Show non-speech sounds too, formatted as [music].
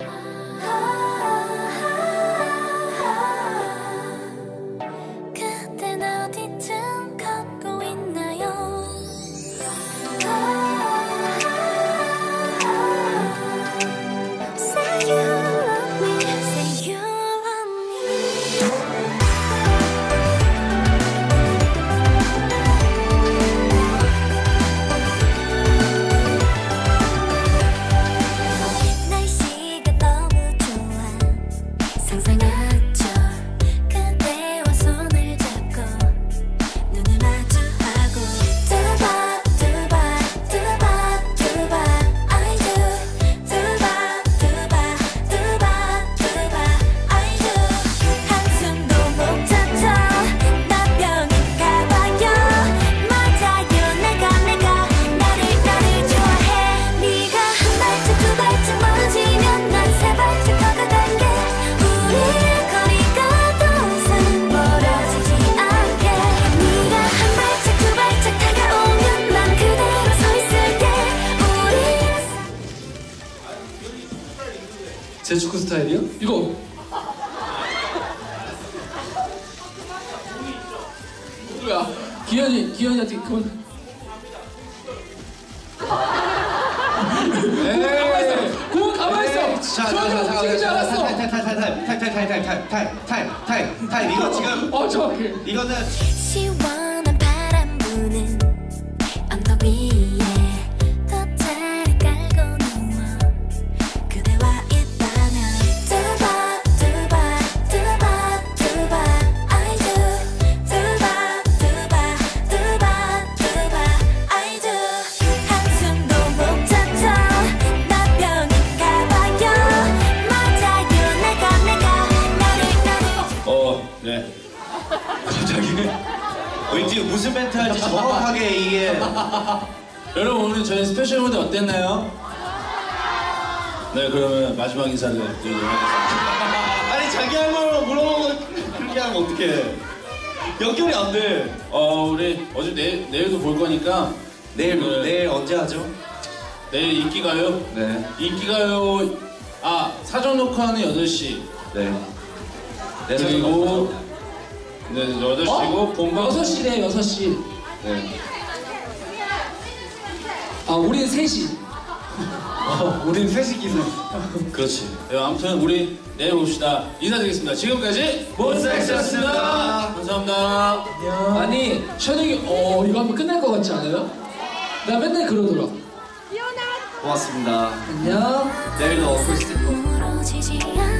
Ah. 제 축구 스타일이요? 이거 누구야? 기현이 기현이한테 가만있어 자, 자, 자, 자, 찍지 자, 않았어 타임, 타임, 타임, 타임, 타임, 타임, 타임, 타임, 타임, 타임, 타임. 이거 지금 어 정확해 이거는 갑자기 왠지 무슨 멘트 할지 정확하게 이게 [laughs] 여러분 오늘 저희 스페셜 무대 어땠나요? 네 그러면 마지막 인사를 드리도록 하겠습니다 아니 자기 할 말로 물어보고 그렇게 하면 어떡해 연결이 안 돼. 어 우리 어제 내일, 내일도 볼 거니까 내일 네. 내일 언제 하죠? 내일 인기가요? 네. 인기가요 아 사전 녹화는 8시 네. 그리고 네 8시고 본방 6시래 6시 네. 아 우리는 3시 우린 회식 기사. 그렇지. 네, 아무튼 우리 내일 봅시다 인사드리겠습니다 지금까지 몬스타엑스였습니다. 감사합니다 아니 셔닝이 어 이거 하면 끝날 것 같지 않아요? 나 맨날 그러더라 고맙습니다. 안녕 내일도 어쿠스틱.